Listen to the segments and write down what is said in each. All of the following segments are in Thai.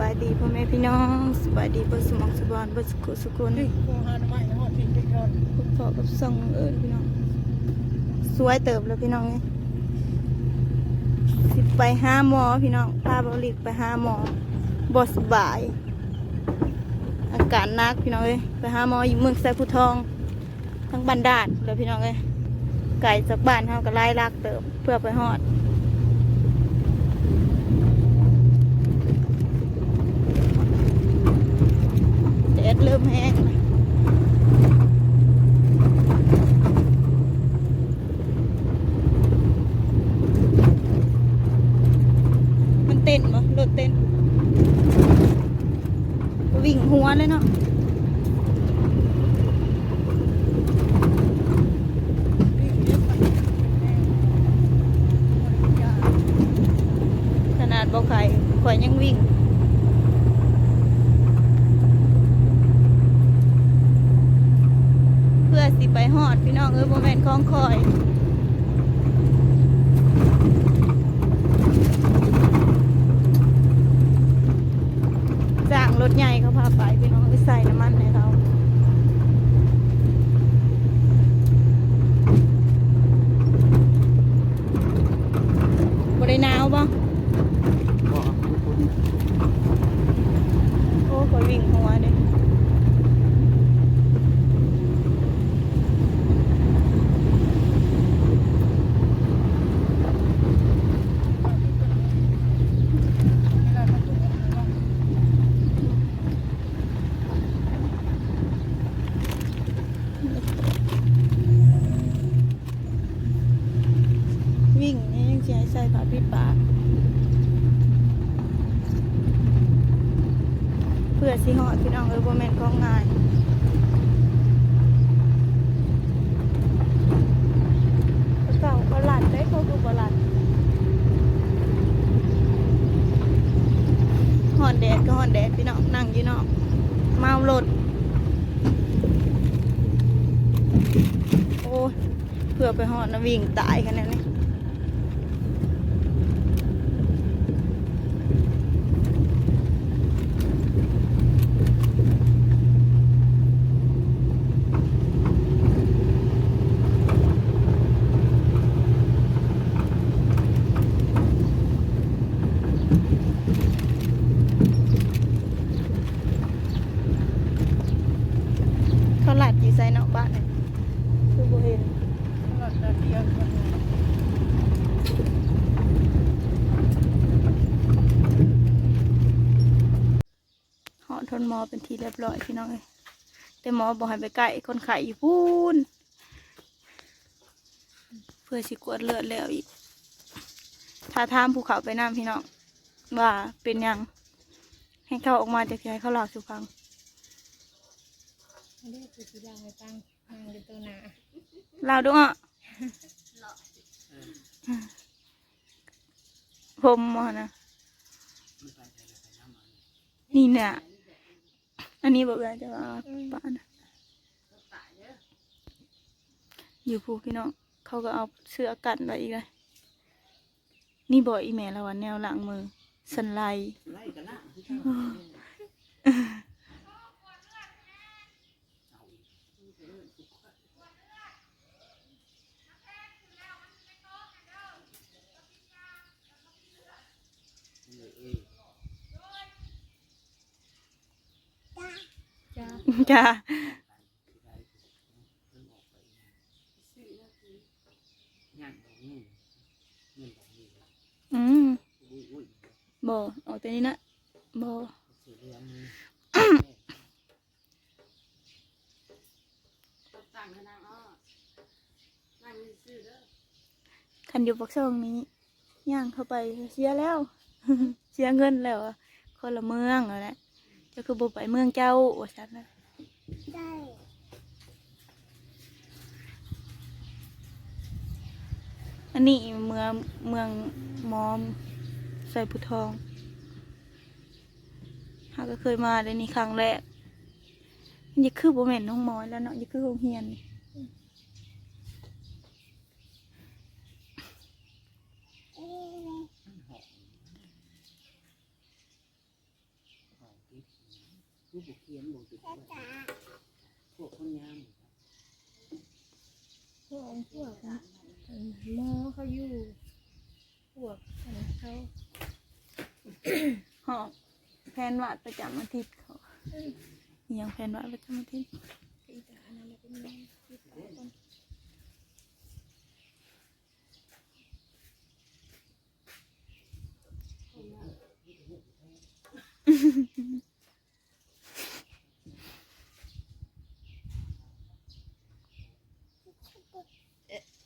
บายดีพ่อแม่พี่น้องสบายดีเบนสมองสบานเบนสุขสุขคนนี่โคหาหน่อไม้หอดทิ้งไปก่อนคุณพ่อกับส่องเอิญพี่น้อง สวยเติบแล้วพี่น้องเอ้ยสิไปหาหมอพี่น้องพาบริกไปหาหมอบสบาย อาการหนักพี่น้องเอ้ยไปหาหมออยู่เมืองไซพุทอง ทั้งบันดาดแล้วพี่น้องเอ้ยไก่จากบ้านเฮาก็ไล่ลากเติบเพื่อไปฮอด แดดเริ่มแห้งแล้วมันเต้นมั้รถเต้น วิ่งหัวเลยเนาะขนาดบ่ไข่ข่อยยังวิ่ง เพื่ อสิไปหอดพี่น้องเออโมเมนต์คล้องคอยจ้างรถใหญ่เขาพาไปพี่น้องไปใส่น้ำมันให้เขาบริหนาวบ่โอ้คอยวิ่งหัวเด้ เวลาเขาตุกอะไรบ้าง วิ่งนี่ยังสิให้ใส่ผ้าปิดปาก เพื่อสิหอดพี่น้องเอ้ยบ่แมนของง่ายเก่าก็หลัดได้เขาก็บ่หลัดหอนแดดก็หอนแดดพี่น้องนั่งอยู่เนาะเมารถโอ้เพื่อไปหอนวิ่งตายกันแน่นี่ เขาหลัดอยู่ใส่นอกบ้านเนี่ยคือบ่เห็น หลอดเดียวกัน ห อทนหมอเป็นทีเรียบร้อยพี่น้องเอ้ยแต่หมอบอกให้ไปใกล้คนไข้อยู่พูนเพื่อสิกวดเลือดแล้วอีกถ้าทามภูเขาไปน้ำพี่น้องว่าเป็นหยัง ให้เขาออกมาจากที่ให้เขาเล่าสู่ฟังเรียกคือสีดางไปตั้งนางเป็นตัวหนาเล่าด้วยอะผมมอนะนี่เนี่ย อันนี้บอกว่าจะว่าป้านะอยู่ภูพี่น้องเขาก็เอาเสื้อกันไว้อีกเลยนี่บอกอีแม่แล้วว่าแนวหลังมือสันไล จ้าอืมบอเอาแต่นี้นะบอคันอยู่ปักซองนี้ย่างเข้าไปเสียแล้ว เสียเงินแล้วคนละเมืองแล้วแหละจะคือบ่ไปเมืองเจ้าว่าซั่นนะ ได้ อันนี้เมืองเมืองมอมใส่พุทองหาก็เคยมาเลยนี่ครั้งแรกมันจะคือบ่แม่นน้องมอยแล้วเนาะจะคือโรงเรียนนี่ผู้บุกเขียนบุกติด พวกคนงามพวกพวกอะหมอเขาอยู่ พวกอันเขาหอบแผนวาดประจำอาทิตย์เขาอหยังแผนวาดประจำอาทิตย์อีตาอันนั้นแหละเป็นแม่ที่ตา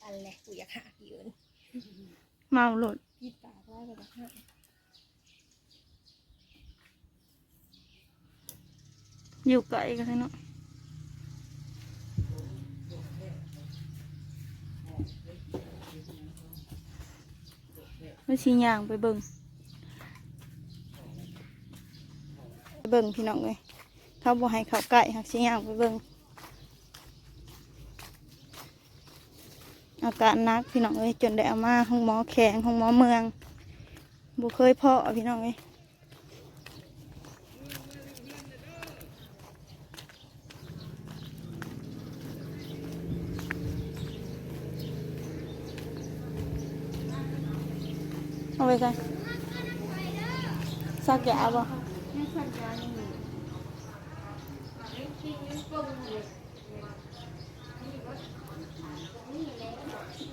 ค นเอ๊ะอันแหละกูอยากหายืนเมาหลดพี่ตากว่าก็จะหาอยู่ไกลกันเนาะไม่ชี้ยางไปเบิ่งไปเบิ่งพี่น้องเลยเขาบอกให้เขาไก่หักชี้ยางไปเบิ่ง อาการหนักพี่น้องเลยจนได้เอามาห้องหมอแข็งห้องหมอเมืองบุเคยเพาะพี่น้องเลยเอาไปใส่ซักยาบ่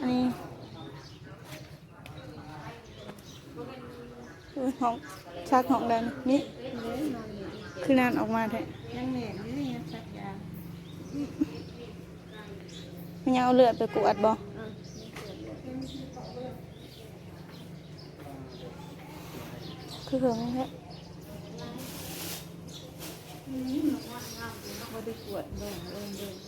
อันนี้คือห้องซักห้องแดนนี่คือนานออกมาแท้ยังแหน่นี่ยังสักยามันยังเอาเลือดไปกวดบ่คือเหิงแท้บ่ได้กวดเบิ่งเ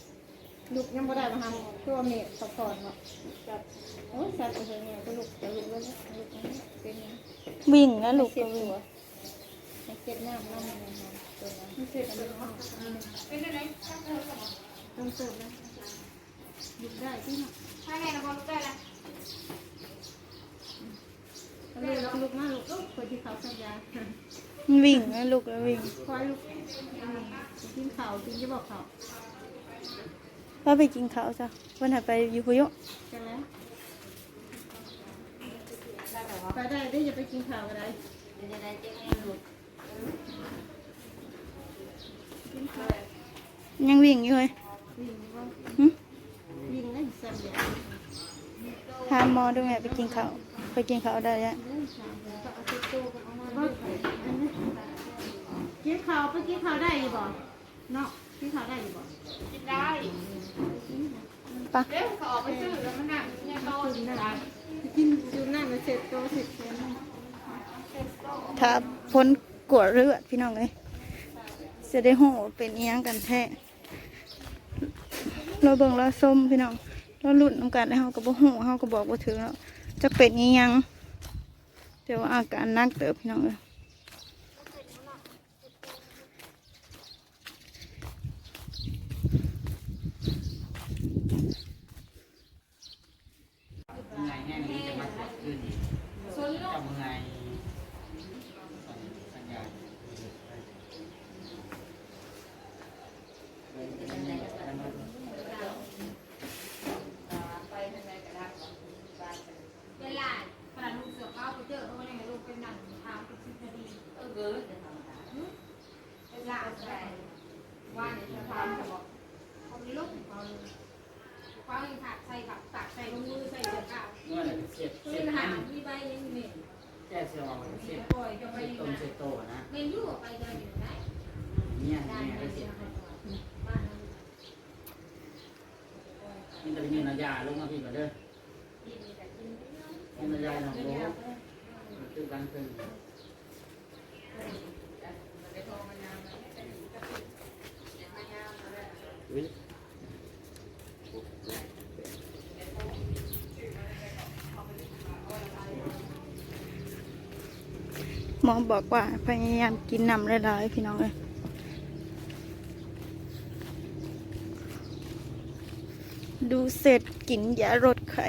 ลูกยังบ่ได้มาทำตัวเมฆสปอร์ตเนาะจับโอ้ยสัตว์ตัวเนี้ยก็ลูกจะลูกเลยลูกนี้เป็นยังวิ่งแล้วลูกเจ็บก็วิ่งตัวให้เจ็บน้ำน้ำมันมันตัวนั้นไม่เจ็บอะไหรอกเป็นอะไรต้องสูบนะหยุดได้ที่เนาะถ้าไงเราบอกได้ละเลยลองลุกมาลูกคนที่เขาสัญญาวิ่งแล้วลูกแล้ววิ่งคอยลูกกินข้าวกินจะบอกเขา ว่าไปกินข้าวซะวันถัดไปอยู่คุยโยจะแล้วไปได้ได้อย่าไปกินข้าวก็ได้ยังวิ่งอยู่เลยวิ่งว่าหึวิ่งได้แซ่บเลยถามหมอดูแม่ไปกินข้าวไปกินข้าวได้ยังกินข้าวไปกินข้าวได้อยู่บ่เนาะกินข้าวได้อยู่บ่ ปะกินได้กินอยู่นั่นมันเสร็จโตเสร็จแล้วถ้าพ้นกวดเลือดพี่น้องเลยจะได้หูว่าเป็นอีหยังกันแท้เราเบิ่งเราส้มพี่น้องเราหลุดน้ำกันแล้วเฮาก็บ่หูเฮาก็บอกบ่ถึงแล้วจะเป็นอีหยังแต่ว่าอาการหนักเติบพี่น้องเลย ม่ยายหนักโง่คือกาเป็นวิหมอบอกว่าพยายามกินน้ำหลายๆพี่น้องเลยดูเสร็จกินยาลดไข่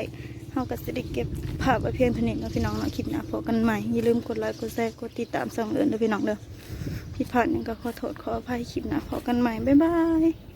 เฮาก็สิได้เก็บภาพไว้เพียงเท่านี้เนาะพี่น้องเนาะคลิปหน้าพบกันใหม่อย่าลืมกดไลค์กดแชร์กดติดตามส่องเอินเด้อพี่น้องเด้อผิดพลาดหยังก็ขอโทษขออภัยคลิปหน้าพบกันใหม่บ๊ายบาย